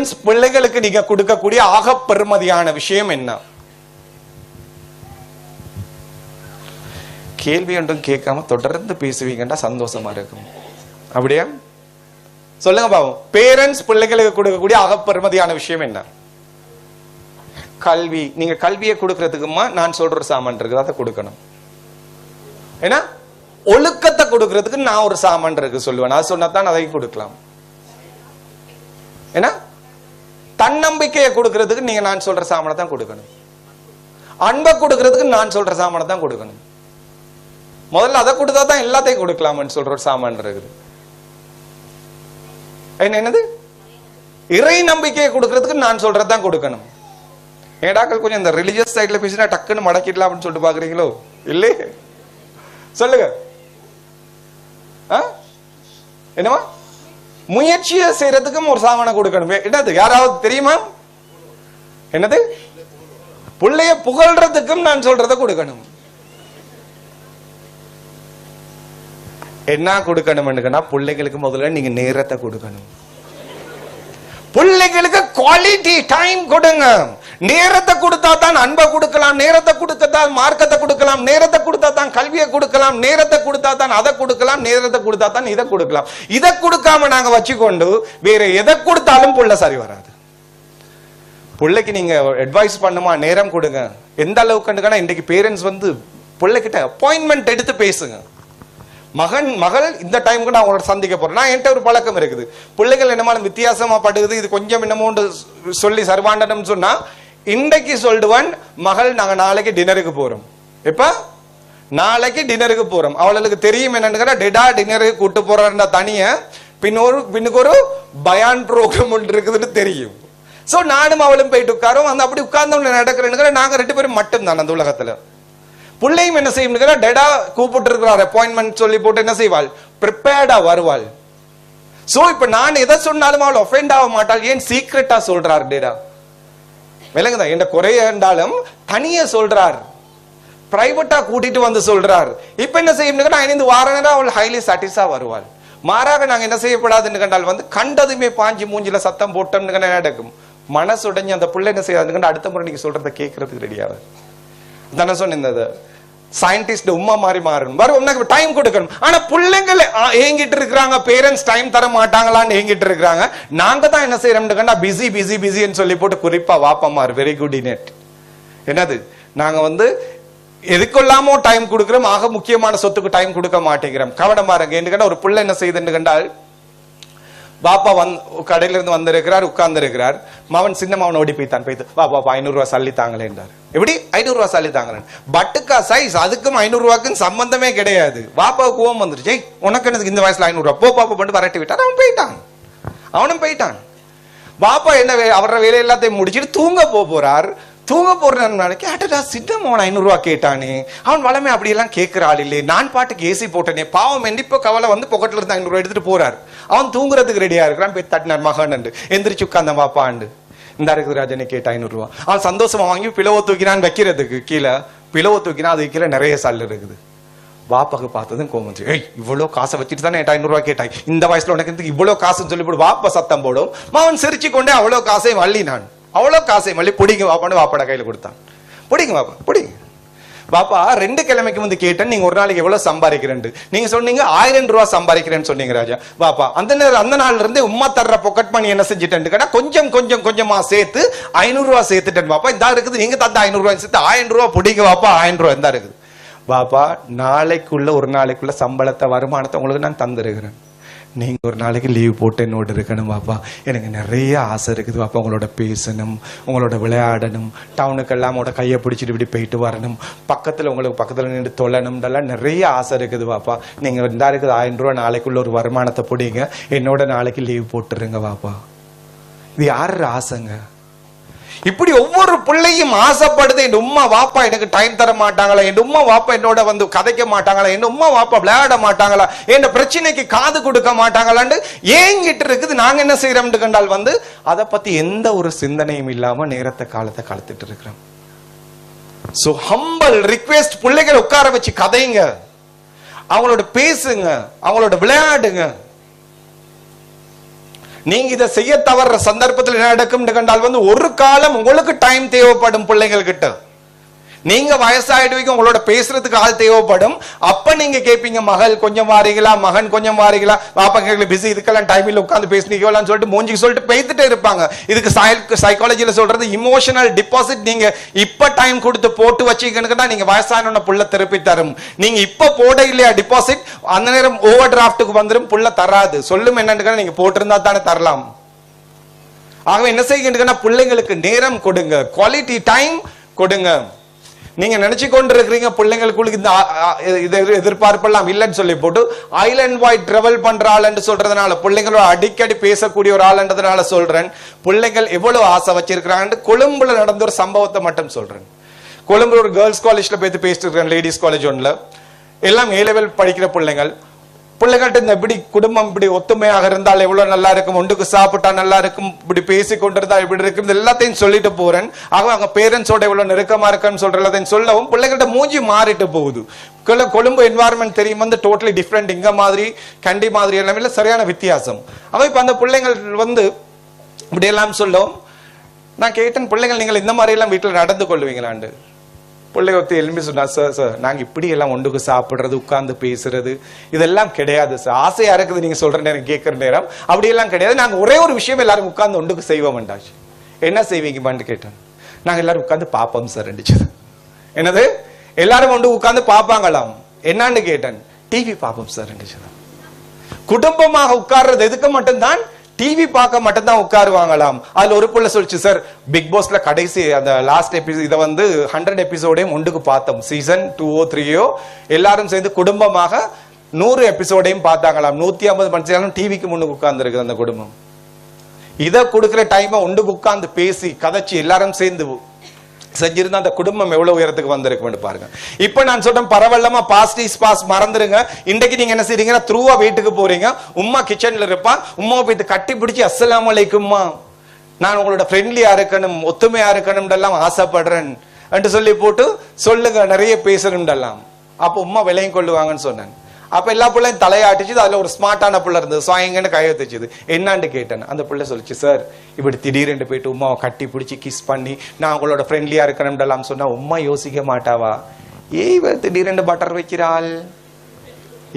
Parents பிள்ளைகளுக்கு நீங்க கொடுக்கக்கூடிய ஆக பெருமதியான விஷயம் என்ன? கேள்வி ஒன்றும் கேட்காம தொடர்ந்து பேசுவீங்கன்னா சந்தோஷமா இருக்கும். அப்படியா? சொல்லுங்க பாவம். பேரண்ட்ஸ் பிள்ளைகளுக்கு கொடுக்கக்கூடிய அகப்பெருமதியான விஷயம் என்ன? கல்வி. நீங்க கல்வியை கொடுக்கறதுக்குமா நான் சொல்ற சாமான் இருக்குது அதை கொடுக்கணும். ஏன்னா ஒழுக்கத்தை கொடுக்கறதுக்கு நான் ஒரு சாமான் இருக்கு சொல்லுவேன். நான் சொன்னா தான் அதை கொடுக்கலாம். ஏன்னா தன்னம்பிக்கையை கொடுக்கறதுக்கு நீங்க நான் சொல்ற சாமனை தான் கொடுக்கணும். அன்பை கொடுக்கறதுக்கு நான் சொல்ற சாமானை தான் கொடுக்கணும். முதல்ல அதை கொடுத்தா தான் எல்லாத்தையும் கொடுக்கலாம்னு சொல்ற ஒரு சாமான் இருக்குது. என்ன என்னது? இறை நம்பிக்கையை கொடுக்கறதுக்கு நான் சொல்றது தான் கொடுக்கணும். ஏடாக்கள் கொஞ்சம் இந்த ரிலிஜியஸ் சைட்ல பேசினா டக்குன்னு மடக்கிடலாம் அப்படின்னு சொல்லிட்டு பாக்குறீங்களோ? இல்லையே? சொல்லுங்க. ஆ? என்னமா முயற்சியை செய்யறதுக்கும் ஒரு சாமானை கொடுக்கணும். என்னது யாராவது தெரியுமா? என்னது? பிள்ளைய புகழ்றதுக்கும் நான் சொல்றத கொடுக்கணும். என்ன கொடுக்கணும்னுக்குன்னா பிள்ளைகளுக்கு முதல்ல நீங்க நேரத்தை கொடுக்கணும். பிள்ளைகளுக்கு குவாலிட்டி டைம் கொடுங்க. நேரத்தை கொடுத்தா தான் அன்பை கொடுக்கலாம் நேரத்தை கொடுத்தா தான் மார்க்கத்தை கொடுக்கலாம் நேரத்தை கொடுத்தா தான் கல்வியை கொடுக்கலாம் நேரத்தை கொடுத்தா தான் அதை கொடுக்கலாம் நேரத்தை கொடுத்தா தான் இதை கொடுக்கலாம். இதை கொடுக்காம நாங்க வச்சுக்கொண்டு வேற எதை கொடுத்தாலும் புள்ள சரி வராது. பிள்ளைக்கு நீங்க அட்வைஸ் பண்ணுமா நேரம் கொடுங்க. எந்த அளவுக்குன்னு இன்றைக்கு பேரண்ட்ஸ் வந்து பிள்ளைகிட்ட அப்பாயின்மெண்ட் எடுத்து பேசுங்க. மகன் மகள் இந்த டைமுக்கு நான் உங்களோட சந்திக்க போறேன். நான் என்கிட்ட ஒரு பழக்கம் இருக்குது. பிள்ளைகள் என்னமாலும் வித்தியாசமா படுகுது இது கொஞ்சம் என்னமோண்டு சொல்லி சர்வாண்டனம் சொன்னா இன்றைக்கு சொல்லுவன் மகள் நாங்க நாளைக்கு டின்னருக்கு போறோம். இப்போ நாளைக்கு டின்னருக்கு போறோம். அவளுக்கு தெரியும் என்னன்னு டெடா டின்னருக்கு கூட்டு போறா தனிய. பின்னொரு பின்னுக்கு ஒரு பயான் ப்ரோக்ராம் ஒன்று இருக்குதுன்னு தெரியும். சோ நானும் அவளும் போயிட்டு உட்காரோம் அந்த அப்படி உட்கார்ந்து நடக்கிறேன்னு நாங்க ரெண்டு பேரும் மட்டும்தான் அந்த உலகத்துல. பிள்ளையும் என்ன செய்யும் டெடா கூப்பிட்டு இருக்கிறார் அப்பாயின்மெண்ட் சொல்லி போட்டு என்ன செய்வாள்? ப்ரிப்பேர்டா வருவாள். சோ இப்ப நான் எதை சொன்னாலும் அவள் ஒஃபெண்ட் ஆக மாட்டாள். ஏன் சீக்ரெட்டா சொல்றார் டேடா? விலங்குதா என்ற குறைய என்றாலும் தனியே சொல்றார். பிரைவேட்டா கூட்டிட்டு வந்து சொல்றார். இப்ப என்ன செய்யும் ஐந்து வாரனா அவள் ஹைலி சாட்டிஸா வருவாள். மாறாக நாங்க என்ன செய்யப்படாதுன்னு கண்டால் வந்து கண்டதுமே பாஞ்சி மூஞ்சில சத்தம் போட்டோம்னு கண்டா நடக்கும். மனசுடைஞ்சு அந்த பிள்ளை என்ன செய்யாதுன்னு கண்டா அடுத்த முறை நீங்க சொல்றதை கேட்கறதுக்கு ரெடியாவது தானே சொன்னது சயின்டிஸ்ட் உமா மாதிரி மாறணும். வரும் டைம் கொடுக்கணும். ஆனா பிள்ளைங்க ஏங்கிட்டு இருக்கிறாங்க பேரண்ட்ஸ் டைம் தர மாட்டாங்களான்னு ஏங்கிட்டு இருக்கிறாங்க. நாங்க தான் என்ன செய்யறோம்னு பிஸி பிஸி பிஸின்னு சொல்லி போட்டு குறிப்பா மாறு. வெரி குட் இனெட் என்னது? நாங்க வந்து எதுக்கொள்ளாமோ டைம் கொடுக்குறோம் ஆக முக்கியமான சொத்துக்கு டைம் கொடுக்க மாட்டேங்கிறோம். கவனமா இருங்க. என்று ஒரு பிள்ளை என்ன செய்யுதுன்னு கண்டால் பாப்பா வந் கடையிலிருந்து வந்திருக்கிறார் உட்கார்ந்து இருக்கிறார் மவன் சின்ன மவன் ஓடி போய் தான் போய்த்து வா பாப்பா ஐநூறுரூவா சல்லி தாங்களேன்றார் எப்படி? ஐநூறுரூவா சல்லி தாங்களேன். பட்டுக்கா சைஸ் அதுக்கும் ஐநூறுரூவாக்கும் சம்பந்தமே கிடையாது. பாப்பாவுக்கு கோவம் வந்துருச்சு. உனக்கு எனக்கு இந்த வயசுல ஐநூறுரூவா போ பாப்பா பண்ணி வரட்டி விட்டார் அவன் போயிட்டான். அவனும் போயிட்டான். பாப்பா என்ன வே- அவர வேலை எல்லாத்தையும் முடிச்சுட்டு தூங்க போறார். தூங்க போற நாளைக்கு அடடா சித்தம் அவன் ஐநூறுரூவா கேட்டானே. அவன் வளமே அப்படி எல்லாம் ஆள் இல்லையே. நான் பாட்டுக்கு ஏசி போட்டனே. பாவம் இப்போ கவலை வந்து பொக்கட்டில் இருந்து ஐநூறுரூவா எடுத்துகிட்டு எடுத்துட்டு அவன் தூங்குறதுக்கு ரெடியாக இருக்கிறான். போய் தட்டினார் மகன் எந்திரிச்சு உட்காந்த பாப்பாண்டு இந்த இருக்குது ராஜனை கேட்ட ஐநூறுரூவா அவன் சந்தோஷமா வாங்கி பிளவை தூக்கினான் வைக்கிறதுக்கு. கீழே பிளவை தூக்கினா அதுக்கு கீழே நிறைய சல் இருக்குது. வாப்பாக்கு பார்த்ததும் கோவம் ஏய் இவ்வளோ காசை வச்சுட்டு தானே ஐநூறுரூவா கேட்டாய்? இந்த வயசில் உனக்கு இவ்வளோ காசுன்னு சொல்லி போட்டு வாப்பா சத்தம் போடும். அவன் சிரிச்சு கொண்டே அவ்வளோ காசையும் வள்ளி நான். அவ்வளோ காசை மல்லி பிடிங்க வாப்பான்னு வாப்பாட கையில் கொடுத்தான். பிடிங்க வாப்பா பிடிங்க பாப்பா ரெண்டு கிழமைக்கு வந்து கேட்டேன் நீங்க ஒரு நாளைக்கு எவ்வளவு சம்பாதிக்கிறேன்னு நீங்க சொன்னீங்க ஆயிரம் ரூபா சம்பாதிக்கிறேன்னு சொன்னீங்க ராஜா. பாப்பா அந்த நேரம் அந்த நாள்ல இருந்து உம்மா தர்ற பொக்கெட் பண்ணி என்ன செஞ்சுட்டேன்னு கேட்டா கொஞ்சம் கொஞ்சம் கொஞ்சமா சேர்த்து ஐநூறு சேர்த்துட்டேன் பாப்பா இந்தா இருக்குது நீங்க தந்த ஐநூறு ரூபாய் சேர்த்து ஆயிரம் ரூபா பிடிங்க பாப்பா ஆயிரம் ரூபாய் இந்த இருக்குது. பாப்பா நாளைக்குள்ள ஒரு நாளைக்குள்ள சம்பளத்தை வருமானத்தை உங்களுக்கு நான் தந்துருக்கிறேன். நீங்கள் ஒரு நாளைக்கு லீவ் போட்டு என்னோட இருக்கணும் பாப்பா எனக்கு நிறைய ஆசை இருக்குது பாப்பா உங்களோட பேசணும் உங்களோட விளையாடணும் டவுனுக்கெல்லாம் உங்களோட கையை பிடிச்சிட்டு இப்படி போயிட்டு வரணும் பக்கத்தில் உங்களுக்கு பக்கத்தில் நின்று தொழணும்ன்றலாம் நிறைய ஆசை இருக்குது பாப்பா நீங்கள் இருந்தால் இருக்குது ஆயிரம் ரூபா நாளைக்குள்ள ஒரு வருமானத்தை பிடிங்க என்னோட நாளைக்கு லீவ் போட்டுருங்க பாப்பா இது யார் ஆசைங்க? இப்படி ஒவ்வொரு பிள்ளையும் ஆசைப்படுது என் உம்மா வாப்பா எனக்கு டைம் தர மாட்டாங்களா? என் உம்மா வாப்பா என்னோட வந்து கதைக்க மாட்டாங்களா? என் உம்மா வாப்பா விளையாட மாட்டாங்களா? என் பிரச்சனைக்கு காது கொடுக்க மாட்டாங்களான்னு ஏங்கிட்டு இருக்குது. நாங்க என்ன செய்யறோம்னு கண்டால் வந்து அதை பத்தி எந்த ஒரு சிந்தனையும் இல்லாம நேரத்தை காலத்தை கலத்துட்டு இருக்கிறோம். சோ ஹம்பல் ரிக்வெஸ்ட் பிள்ளைகளை உட்கார வச்சு கதைங்க. அவங்களோட பேசுங்க. அவங்களோட விளையாடுங்க. நீங்க இதை செய்ய தவற சந்தர்ப்பத்தில் என்ன நடக்கும் கண்டால் வந்து ஒரு காலம் உங்களுக்கு டைம் தேவைப்படும் பிள்ளைகள் கிட்ட நீங்க வயசாயிடுவீங்க உங்களோட பேசுறதுக்கு ஆள் தேவைப்படும். அப்ப நீங்க கேட்பீங்க மகள் கொஞ்சம் வாரீங்களா? மகன் கொஞ்சம் வாரீங்களா? பாப்பா பிஸி இதுக்கெல்லாம் டைமில் உட்காந்து பேசுனீங்களான்னு சொல்லிட்டு மூஞ்சிக்கு சொல்லிட்டு பேசிட்டே இருப்பாங்க. இதுக்கு சைக்காலஜியில் சொல்றது இமோஷனல் டிபாசிட் நீங்க இப்ப டைம் கொடுத்து போட்டு வச்சீங்கன்னா நீங்க வயசான புள்ள திருப்பி தரும். நீங்க இப்ப போட இல்லையா டிபாசிட் அந்த நேரம் ஓவர் டிராஃப்ட்டுக்கு வந்துடும் புள்ள தராது. சொல்லும் என்னன்னு நீங்க போட்டிருந்தா தானே தரலாம். ஆகவே என்ன செய்கின்றன பிள்ளைங்களுக்கு நேரம் கொடுங்க. குவாலிட்டி டைம் கொடுங்க. நீங்க நினைச்சு கொண்டிருக்கிறீங்க பிள்ளைங்களுக்குள்ள இந்த எதிர்பார்ப்பெல்லாம் இல்லைன்னு சொல்லி போட்டு ஐலண்ட் வாய் டிராவல் பண்ற ஆள்னு சொல்றதுனால பிள்ளைங்களோட அடிக்கடி பேசக்கூடிய ஒரு ஆள்ன்றதுனால சொல்றேன். பிள்ளைகள் எவ்வளவு ஆசை வச்சிருக்கிறாங்க கொழும்புல நடந்த ஒரு சம்பவத்தை மட்டும் சொல்றேன். கொழும்புல ஒரு கேர்ள்ஸ் காலேஜ்ல போய் பேசிட்டு இருக்கேன் லேடிஸ் காலேஜ் ஒன்ல எல்லாம் ஏ லெவல் படிக்கிற பிள்ளைங்கள் பிள்ளைகள்ட்ட இந்த இப்படி குடும்பம் இப்படி ஒத்துமையாக இருந்தால் எவ்வளவு நல்லா இருக்கும்? ஒன்றுக்கு சாப்பிட்டா நல்லா இருக்கும்? இப்படி பேசி கொண்டிருந்தா இப்படி இருக்கும்? இது எல்லாத்தையும் சொல்லிட்டு போறேன். ஆக அவங்க பேரண்ட்ஸோட எவ்வளவு நெருக்கமா இருக்குன்னு சொல்ற எல்லாத்தையும் சொல்லவும் பிள்ளைகள்ட்ட மூஞ்சி மாறிட்டு போகுது. கொழும்பு என்வாரன்மெண்ட் தெரியும் வந்து டோட்டலி டிஃப்ரெண்ட் இங்க மாதிரி கண்டி மாதிரி எல்லாமே சரியான வித்தியாசம். அவ இப்ப அந்த பிள்ளைங்கள் வந்து இப்படி எல்லாம் நான் கேட்டேன் பிள்ளைகள் நீங்கள் இந்த மாதிரி எல்லாம் நடந்து கொள்வீங்களாண்டு. பிள்ளை ஒத்து எழுப்பி சொன்னா சார் சார் நாங்க இப்படி எல்லாம் ஒன்றுக்கு சாப்பிடுறது உட்காந்து பேசுறது இதெல்லாம் கிடையாது சார். ஆசையா இருக்குது நீங்க சொல்ற நேரம் கேட்கிற நேரம். அப்படி எல்லாம் கிடையாது. நாங்க ஒரே ஒரு விஷயம் எல்லாரும் உட்காந்து ஒன்றுக்கு செய்வோம் வேண்டாச்சு என்ன செய்வீங்கம்மான்னு கேட்டேன். நாங்க எல்லாரும் உட்காந்து பார்ப்போம் சார் ரெண்டுச்சு என்னது? எல்லாரும் ஒன்று உட்காந்து பார்ப்பாங்களாம் என்னன்னு கேட்டேன். டிவி பார்ப்போம் சார் ரெண்டுச்சு குடும்பமாக உட்கார்றது எதுக்கு மட்டும்தான்? டிவி பார்க்க மட்டும்தான் உட்காருவாங்களாம். அதுல ஒரு புள்ள சொல்லிச்சு சார் பிக் பாஸ்ல கடைசி அந்த லாஸ்ட் எபிசோட் இதை வந்து ஹண்ட்ரட் எபிசோடையும் ஒன்றுக்கு பார்த்தோம். சீசன் டூஓ த்ரீயோ எல்லாரும் சேர்ந்து குடும்பமாக நூறு எபிசோடையும் பார்த்தாங்களாம். நூத்தி ஐம்பது மணி டிவிக்கு முன்னுக்கு உட்கார்ந்து அந்த குடும்பம். இதை கொடுக்குற டைமை ஒன்றுக்கு உட்காந்து பேசி கதைச்சு எல்லாரும் சேர்ந்து செஞ்சிருந்தா அந்த குடும்பம் எவ்வளவு உயரத்துக்கு வந்திருக்கு பாருங்க. இப்ப நான் சொல்றேன் பரவல்லமா பாஸ்ட் இஸ் பாஸ் மறந்துருங்க. இன்றைக்கு நீங்க என்ன செய்றீங்கன்னா த்ரூவா வீட்டுக்கு போறீங்க. உம்மா கிச்சன்ல இருப்பா. உமா போய் கட்டி பிடிச்சி அஸ்ஸலாமு அலைக்கும்மா. நான் உங்களோட ஃப்ரெண்ட்லியா இருக்கணும் ஒத்துமையா இருக்கணும் எல்லாம் ஆசைப்படுறேன். என்று சொல்லி போட்டு சொல்லுங்க நிறைய பேசணும்டெல்லாம் அப்போ உம்மா விலையும் கொள்ளுவாங்கன்னு சொன்னேன். அப்போ எல்லா பிள்ளையும் தலையாட்டிச்சு அதில் ஒரு ஸ்மார்ட்டான பிள்ளை இருந்தது. சாயங்கன்னு கையை வச்சுது. என்னான்னு கேட்டேன். அந்த பிள்ளை சொல்லிச்சு சார் இப்படி திடீரென்று போயிட்டு உமாவை கட்டி பிடிச்சி கிஸ் பண்ணி நான் உங்களோட ஃப்ரெண்ட்லியாக இருக்கணும்டலாம் சொன்னால் உம்மா யோசிக்க மாட்டாவா? ஏய் திடீரென்று பட்டர் வைக்கிறாள்.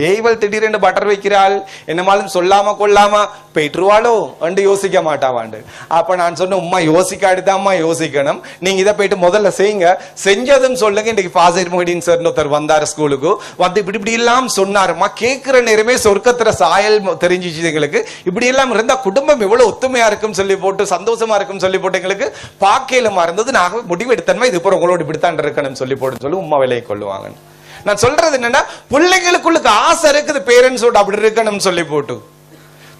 ஏய்வள் திடீரென்று பட்டர் வைக்கிறாள். என்னமாலும் சொல்லாம கொள்ளாம போயிட்டுருவாளோ என்று யோசிக்க மாட்டாவாண்டு அப்ப நான் சொன்ன உம்மா யோசிக்காடுதாம்மா யோசிக்கணும். நீங்க இதை போயிட்டு முதல்ல செய்யுங்க. செஞ்சதும் சொல்லுங்க. இன்னைக்கு ஃபாசிர் மொஹிடின் சார் ஒருத்தர் வந்தார் ஸ்கூலுக்கு வந்து இப்படி இப்படி எல்லாம் சொன்னாருமா கேட்கிற நேரமே சொர்க்கத்துல சாயல் தெரிஞ்சிச்சு எங்களுக்கு. இப்படி எல்லாம் இருந்தா குடும்பம் எவ்வளவு ஒத்துமையா இருக்கும் சொல்லி போட்டு சந்தோஷமா இருக்கும் சொல்லி போட்டு எங்களுக்கு பாக்கையிலுமா இருந்தது நாங்க முடிவு எடுத்தனமா இது போற உங்களோட இப்படித்தான் இருக்கணும் சொல்லி போட்டு சொல்லி உம்மா விலையை கொள்ளுவாங்க நான் சொல்றது என்னன்னா பிள்ளைங்களுக்குள்ளுக்கு ஆசை இருக்குது பேரண்ட்ஸோட அப்படி இருக்கணும்னு சொல்லி போட்டு.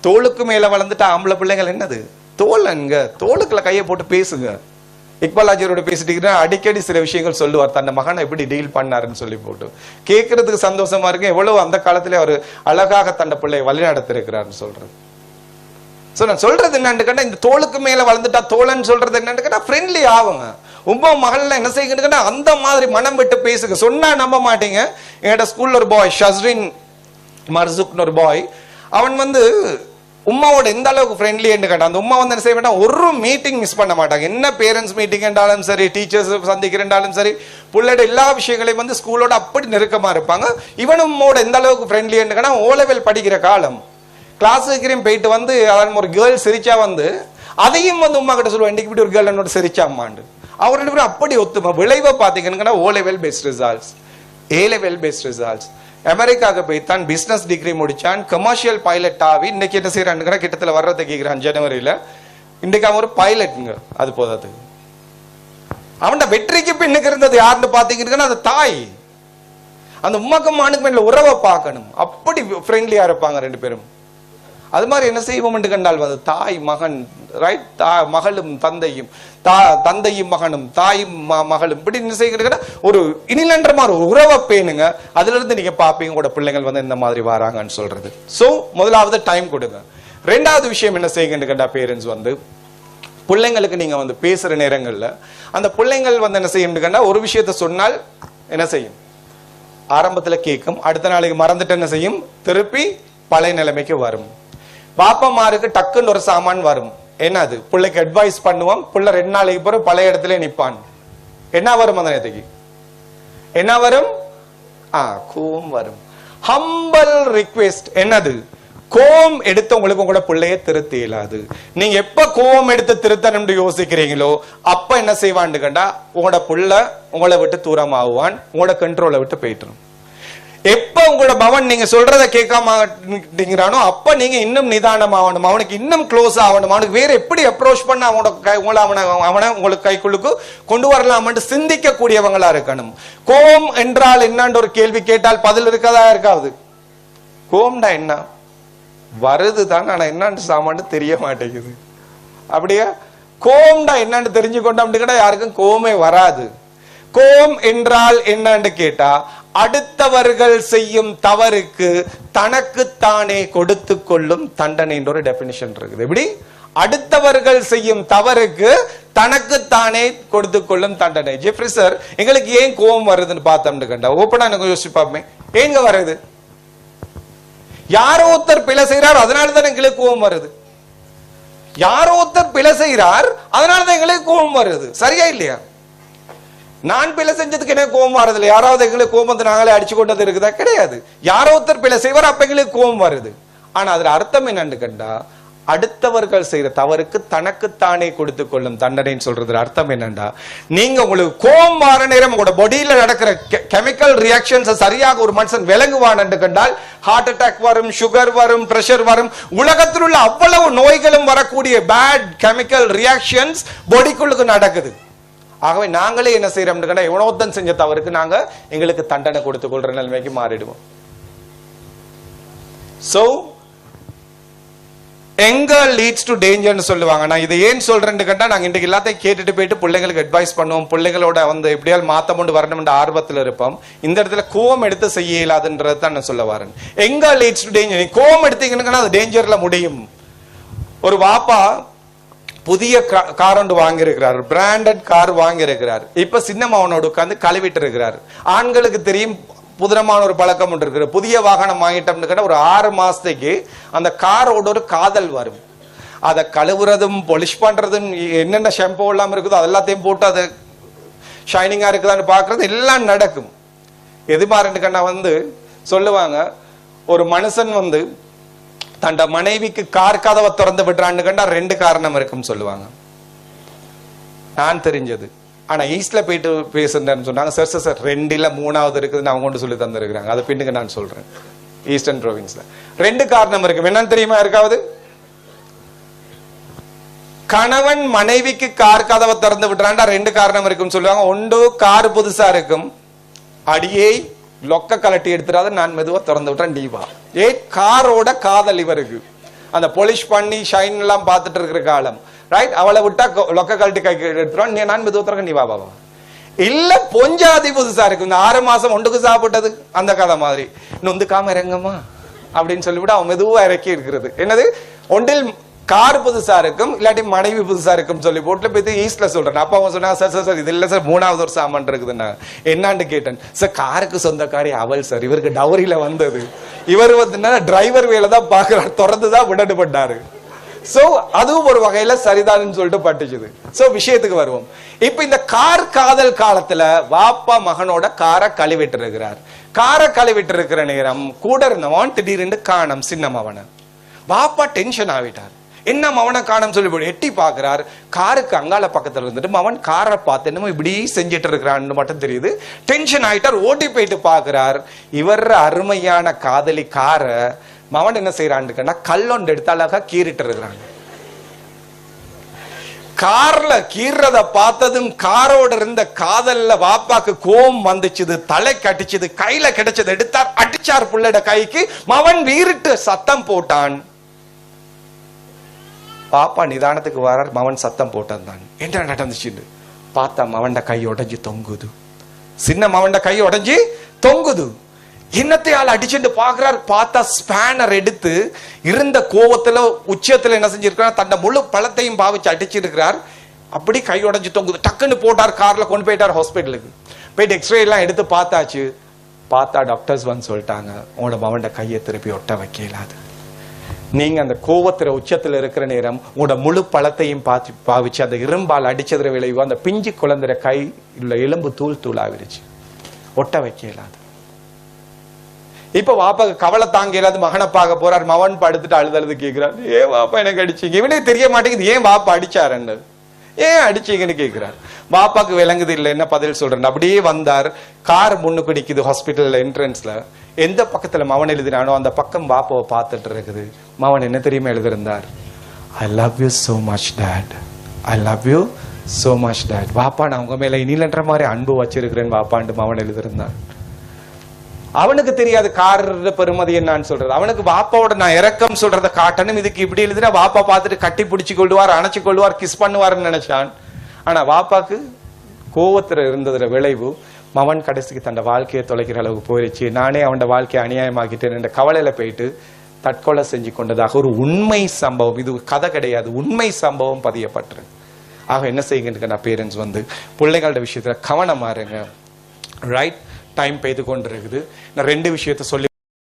தோளுக்கு மேல வளர்ந்துட்டா ஆம்பளை பிள்ளைகள் என்னது? தோலங்க தோளுக்குள்ள கையை போட்டு பேசுங்க. இக்பால் ஆஜரோட பேசிட்டீங்கன்னா அடிக்கடி சில விஷயங்கள் சொல்லுவார் தன் மகனை எப்படி டீல் பண்ணாருன்னு சொல்லி போட்டு. கேட்கறதுக்கு சந்தோஷமா இருக்கு எவ்வளவு அந்த காலத்துல அவர் அழகாக தன் பிள்ளையை வழிநடத்திருக்கிறார்னு சொல்றது. சோ நான் சொல்றது என்னன்னு கேட்டா இந்த தோளுக்கு மேல வளர்ந்துட்டா தோலன்னு சொல்றது என்னன்னு கேட்டா ஃப்ரெண்ட்லி ஆகுங்க உங்க மகள்ல என்ன செய்யுங்கன்னா அந்த மாதிரி மனம் விட்டு பேசுங்க. சொன்னா நம்ப மாட்டீங்க. என்கிட்ட ஸ்கூல்ல ஒரு பாய் ஷஸ்ரின் மர்சுக்னு ஒரு பாய் அவன் வந்து உம்மாவோட எந்த அளவுக்கு ஃப்ரெண்ட்லி என்று கேட்டான். அந்த உம்மா வந்து என்ன செய்ய மாட்டான் ஒரு மீட்டிங் மிஸ் பண்ண மாட்டாங்க. என்ன பேரண்ட்ஸ் மீட்டிங் என்றாலும் சரி டீச்சர்ஸ் சந்திக்கிறேன்டாலும் சரி பிள்ளையோட எல்லா விஷயங்களையும் வந்து ஸ்கூலோட அப்படி நெருக்கமா இருப்பாங்க. இவனும் உமாவோட எந்த அளவுக்கு ஃப்ரெண்ட்லி என்று கேட்டா ஓ லெவல் படிக்கிற காலம். கிளாஸ் வைக்கிறேன் போயிட்டு வந்து அதன் ஒரு கேர்ள் சிரிச்சா வந்து அதையும் வந்து உமா கிட்ட சொல்லுவேன் இன்னைக்கு இப்படி ஒரு கேர்ள் என்னோட சிரிச்சா அம்மாண்டு அவர் ரெண்டு பேரும் அப்படி ஒத்து விளைவை பார்த்தீங்கன்னா O level best results A level best results அமெரிக்காவுக்கு போய் தான் பிசினஸ் டிகிரி முடிச்சான் கமர்ஷியல் பைலட் ஆகி இன்னைக்கு என்ன செய்யறான்னு கிட்டத்தில் வர்றதை கேட்குறான் ஜனவரியில. இன்னைக்கு அவன் ஒரு பைலட்டுங்க அது போதாது. அவன் வெற்றிக்கு பின்னுக்கு இருந்தது யாருன்னு பார்த்தீங்கன்னா அது தாய். அந்த உமாக்கும் மானுக்கு மேல உறவை பார்க்கணும். அப்படி ஃப்ரெண்ட்லியா இருப்பாங்க ரெண்டு பேரும். அது மாதிரி என்ன செய்வோம் என்று கண்டால் வந்து தாய் மகன் ரைட் தா மகளும் தந்தையும் தா தந்தையும் மகனும் தாயும் ம- மகளும். இப்படி என்ன செய்கிறீங்கன்னா ஒரு இனிலன்ற மாதிரி ஒரு உறவை பேணுங்க. அதுல இருந்து நீங்க பாப்பீங்க பிள்ளைங்கள் வந்து இந்த மாதிரி வராங்கன்னு சொல்றது. சோ முதலாவது டைம் கொடுங்க. ரெண்டாவது விஷயம் என்ன செய்யுங்கன்னு கேட்டால் பேரண்ட்ஸ் வந்து பிள்ளைங்களுக்கு நீங்க வந்து பேசுற நேரங்கள்ல அந்த பிள்ளைங்கள் வந்து என்ன செய்யும் கண்டா ஒரு விஷயத்த சொன்னால் என்ன செய்யும்? ஆரம்பத்துல கேட்கும் அடுத்த நாளைக்கு மறந்துட்டு என்ன செய்யும்? திருப்பி பழைய நிலைமைக்கு வரும். பாப்பமாருக்கு டக்குன்னு ஒரு சாமான் வரும். என்னது? பிள்ளைக்கு அட்வைஸ் பண்ணுவோம். பிள்ளை ரெண்டு நாளைக்கு பிறகு பழைய இடத்துல நிப்பான். என்ன வரும் அந்த நேரத்துக்கு? என்ன வரும்? ஆ கோம் வரும். ஹம்பல் ரிக்வெஸ்ட் என்னது? கோம் எடுத்து உங்களுக்கு கூட பிள்ளைய திருத்த இயலாது. நீங்க எப்ப கோவம் எடுத்து திருத்தணும்னு யோசிக்கிறீங்களோ அப்ப என்ன செய்வான்னு கண்டா உங்களோட புள்ள உங்களை விட்டு தூரம் ஆகுவான் உங்களோட கண்ட்ரோலை விட்டு போயிட்டுரும். எப்ப உங்களோட பவன் நீங்க சொல்றத கேட்காம மாட்டேங்கிறானோ அப்ப நீங்க இன்னும் நிதானம் ஆகணும் அவனுக்கு இன்னும் க்ளோஸ் ஆகணும். அவனுக்கு வேற எப்படி அப்ரோச் பண்ண அவனோட உங்களை அவனை அவனை உங்களுக்கு கைக்குள்ளுக்கு கொண்டு வரலாம்னு சிந்திக்க கூடியவங்களா இருக்கணும். கோம் என்றால் என்னன்னு ஒரு கேள்வி கேட்டால் பதில் இருக்கதா இருக்காது. கோம்டா என்ன? வருது தான் ஆனா என்னன்னு சாமான்னு தெரிய மாட்டேங்குது. அப்படியா? கோம்டா என்னன்னு தெரிஞ்சுக்கொண்டோம் அப்படின்னா யாருக்கும் கோமே வராது. கோம் என்றால் என்னன்னு கேட்டா அடுத்தவர்கள் செய்யும் தவறுக்கு தனக்குத்தானே கொடுத்து கொள்ளும் தண்டனைன்ற ஒரு டெபினிஷன் இருக்குது. எப்படி? அடுத்தவர்கள் செய்யும் தவறுக்கு தனக்குத்தானே கொடுத்து கொள்ளும் தண்டனை. ஜெஃப்ரி சார் எங்களுக்கு ஏன் கோபம் வருதுன்னு பார்த்தோம்னு கண்டா ஓப்பனா எனக்கு யோசிச்சு பார்ப்போமே. ஏங்க வருது யாரோ ஒருத்தர் பிழை செய்கிறார் அதனால தான் எங்களுக்கு கோபம் வருது. யாரோ ஒருத்தர் பிழை செய்கிறார் அதனால தான் எங்களுக்கு கோபம் வருது. சரியா இல்லையா? நான் பிழை செஞ்சதுக்கு என்ன கோபம் வரதில்லை இல்லை யாராவது எங்களுக்கு கோபம் வந்து நாங்களே அடிச்சு கொண்டது இருக்குதா? கிடையாது. யாரோ ஒருத்தர் பிழை செய்வார் அப்ப எங்களுக்கு கோபம் வருது. ஆனா அதுல அர்த்தம் என்னன்னு கண்டா அடுத்தவர்கள் செய்யற தவறுக்கு தனக்குத்தானே கொடுத்து கொள்ளும் தண்டனைன்னு சொல்றது அர்த்தம் என்னண்டா நீங்க உங்களுக்கு கோபம் வர நேரம் உங்களோட பாடியில நடக்கிற கெமிக்கல் ரியாக்ஷன்ஸ் சரியாக ஒரு மனுஷன் விளங்குவான் என்று கண்டால் ஹார்ட் அட்டாக் வரும் சுகர் வரும் பிரஷர் வரும் உலகத்தில் உள்ள அவ்வளவு நோய்களும் வரக்கூடிய பேட் கெமிக்கல் ரியாக்ஷன்ஸ் பாடிக்குள்ளுக்கு நடக்குது. ஆகவே நாங்களே என்ன செய்யறோம்னு கேட்டால் எவனோத்தன் செஞ்ச தவறுக்கு நாங்க எங்களுக்கு தண்டனை கொடுத்து கொள்ற நிலைமைக்கு மாறிடுவோம். சோ எங்க லீட்ஸ் டு டேஞ்சர்னு சொல்லுவாங்க. நான் இதை ஏன் சொல்றேன்னு கேட்டா நாங்க இன்றைக்கு எல்லாத்தையும் கேட்டுட்டு போயிட்டு பிள்ளைங்களுக்கு அட்வைஸ் பண்ணுவோம். பிள்ளைகளோட வந்து எப்படியால் மாற்ற கொண்டு வரணும்ன்ற ஆர்வத்தில் இருப்போம். இந்த இடத்துல கோவம் எடுத்து செய்ய இயலாதுன்றது தான் நான் சொல்ல வரேன். எங்க லீட்ஸ் டு டேஞ்சர் கோவம் எடுத்தீங்கன்னா அது டேஞ்சர்ல முடியும். ஒரு வாப்பா புதிய கார் ஒன்று வாங்கியிருக்கிறார். Branded car வாங்கியிருக்கிறார். இப்ப சின்ன உட்காந்து கழுவிட்டு இருக்கிறார் ஆண்களுக்கு தெரியும் புதிரமான ஒரு பழக்கம் ஒன்று இருக்கிற புதிய வாகனம் வாங்கிட்டோம்னு கேட்டால் ஒரு ஆறு மாசத்துக்கு அந்த காரோட ஒரு காதல் வரும். அதை கழுவுறதும் பொலிஷ் பண்றதும் என்னென்ன ஷாம்பு எல்லாம் இருக்குதோ அது எல்லாத்தையும் போட்டு அது ஷைனிங்கா இருக்குதான்னு பாக்குறது எல்லாம் நடக்கும். எது மாறன்னு கண்ணா வந்து சொல்லுவாங்க ஒரு மனுஷன் வந்து தண்ட மனைவிக்கு கார் கதவை திறந்து விடுறான்னு கண்டா ரெண்டு காரணம் இருக்குன்னு சொல்லுவாங்க. நான் தெரிஞ்சது. ஆனா ஈஸ்ட்ல போயிட்டு பேசுறேன்னு சொன்னாங்க சார் சார் சார் ரெண்டுல மூணாவது இருக்குதுன்னு அவங்க கொண்டு சொல்லி தந்திருக்கிறாங்க. அதை பின்னுக்கு நான் சொல்றேன். ஈஸ்டர்ன் ப்ரோவின்ஸ்ல ரெண்டு காரணம் இருக்கு. என்னன்னு தெரியுமா இருக்காவது கணவன் மனைவிக்கு கார் கதவை திறந்து விட்டுறாண்டா ரெண்டு காரணம் இருக்குன்னு சொல்லுவாங்க. ஒன்று கார் புதுசா இருக்கும். அடியே லொக்க கலட்டி எடுத்துறாத நான் மெதுவாக திறந்து விட்டேன் டீவா ஏ காரோட காதல் இவருக்கு. அந்த பொலிஷ் பண்ணி ஷைன் எல்லாம் பார்த்துட்டு இருக்கிற காலம். ரைட் அவளை விட்டா லொக்க கழட்டி கை எடுத்துருவான் நீ நான் மெதுவாக திறக்க நீ வா பாபா இல்ல பொஞ்சாதி புதுசா இருக்கு. இந்த ஆறு மாசம் ஒன்றுக்கு சாப்பிட்டது. அந்த கதை மாதிரி. நொந்துக்காம இறங்கம்மா அப்படின்னு சொல்லிவிட்டு அவன் மெதுவாக இறக்கி இருக்கிறது. என்னது? ஒன்றில் கார் புதுசா இருக்கும் இல்லாட்டி மனைவி புதுசா இருக்கும் சொல்லி போட்டு போய் ஈஸ்ட்ல சொல்றேன். அப்ப அவங்க சொன்னா சார் சார் சார் இது இல்ல சார் மூணாவது ஒரு சாமான் இருக்குதுன்னா. என்னான்னு கேட்டேன். சார் காருக்கு சொந்தக்காரி அவள் சார். இவருக்கு டவரியில வந்தது. இவர் வந்து டிரைவர் வேலை தான் பாக்குறாரு திறந்துதான் விடப்பட்டாரு சோ அதுவும் ஒரு வகையில சரிதான்னு சொல்லிட்டு பட்டுச்சுது. சோ விஷயத்துக்கு வருவோம். இப்ப இந்த கார் காதல் காலத்துல வாப்பா மகனோட காரை கழுவிட்டு இருக்கிறார் காரை கழுவிட்டு இருக்கிற நேரம் கூட இருந்தவன் திடீர்னு காணம். சின்னமவனை வாப்பா டென்ஷன் ஆகிட்டார். என்ன மவனை காணும் சொல்லி போய் எட்டி பாக்குறார் காருக்கு அங்கால பக்கத்தில் இருந்துட்டு மவன் காரை பார்த்து என்னமோ இப்படி செஞ்சுட்டு இருக்கிறான்னு மட்டும் தெரியுது. டென்ஷன் ஆயிட்டார் ஓட்டி போயிட்டு பாக்குறார் இவர் அருமையான காதலி காரை மவன் என்ன செய்யறான்னு கல்லொண்டு எடுத்து அழகா கீறிட்டு இருக்கிறான் கார்ல கீறத பார்த்ததும் காரோட இருந்த காதல்ல வாப்பாக்கு கோம் வந்துச்சுது தலை கட்டிச்சது கையில கிடைச்சது எடுத்தார் அடிச்சார் புள்ளட கைக்கு. மவன் வீறிட்டு சத்தம் போட்டான். பாப்பா நிதானத்துக்கு வரார் மவன் சத்தம் போட்டிருந்தான் என்ன நடந்துச்சுன்னு? பார்த்தா மவன்ட கை உடஞ்சி தொங்குது. சின்ன மவன்ட கை உடஞ்சி தொங்குது. என்னத்தையால் அடிச்சுட்டு பாக்குறாரு பார்த்தா ஸ்பேனர் எடுத்து இருந்த கோவத்துல உச்சத்துல என்ன செஞ்சிருக்கிறார்? தன்னை முழு பழத்தையும் பாவிச்சு அடிச்சிருக்கிறார். அப்படி கை உடஞ்சி தொங்குது. டக்குன்னு போட்டார் கார்ல கொண்டு போயிட்டார் ஹாஸ்பிட்டலுக்கு. போயிட்டு எக்ஸ்ரே எல்லாம் எடுத்து பார்த்தாச்சு. பார்த்தா டாக்டர்ஸ் வந்து சொல்லிட்டாங்க உங்களோட மவன்ட கையை திருப்பி ஒட்ட வைக்க இயலாது நீங்க அந்த கோவத்துல உச்சத்துல இருக்கிற நேரம் உங்களோட முழு பழத்தையும் பார்த்து பாவிச்சு அந்த இரும்பால் அடிச்சதுற விளைவு அந்த பிஞ்சு குழந்தைற கை உள்ள எலும்பு தூள் தூளாவிருச்சு ஒட்ட வைக்க இயலாது. இப்ப வாப்பா கவலை தாங்க இல்லாத மகனை பார்க்க போறார் மகன் படுத்துட்டு அழுது அழுது கேட்கிறார் ஏன் வாப்பா எனக்கு அடிச்சீங்க. இவனே தெரிய மாட்டேங்குது ஏன் வாப்பா அடிச்சாருன்னு? ஏன் அடிச்சீங்கன்னு? கேட்கிறார் பாப்பாக்கு விளங்குது இல்லை என்ன பதில் சொல்றேன் அப்படியே வந்தார். கார் முன்னுக்கு நிற்குது ஹாஸ்பிட்டல் என்ட்ரன்ஸ்ல எந்த பக்கத்துல மவன் எழுதினானோ அந்த பக்கம் பாப்பாவை பார்த்துட்டு இருக்குது. மவன் என்ன தெரியுமா எழுதியிருந்தார்? I love you so much dad I love you so much dad வாப்பா நான் உங்க மேலே இனிலன்ற மாதிரி அன்பு வச்சிருக்கிறேன் வாப்பாண்டு மவன் எழுதியிருந்தான் அவனுக்கு தெரியாது காரோட பெருமதி என்னன்னு சொல்றது. அவனுக்கு பாப்பாவோட நான் இறக்கம் சொல்றத காட்டணும். இதுக்கு இப்படி எழுதினா பாப்பா பார்த்துட்டு கட்டி பிடிச்சி கொள்வார் அணைச்சு கொள்வார் கிஸ் பண்ணுவார்னு நினைச்சான். ஆனா பாப்பாக்கு கோவத்துல இருந்ததுல விளைவு மவன் கடைசிக்கு தன் வாழ்க்கையை தொலைக்கிற அளவுக்கு போயிடுச்சு நானே அவனோட வாழ்க்கையை அநியாயமாக்கிட்டேன் என்ற கவலையில போயிட்டு தற்கொலை செஞ்சு கொண்டதாக ஒரு உண்மை சம்பவம். இது கதை கிடையாது. உண்மை சம்பவம் பதியப்பட்டுரு ஆக என்ன செய்யுங்க நான் பேரண்ட்ஸ் வந்து பிள்ளைகளோட விஷயத்துல கவனமா இருங்க. ரைட் டைம் பெய்து கொண்டு இருக்குது நான் ரெண்டு விஷயத்த சொல்லி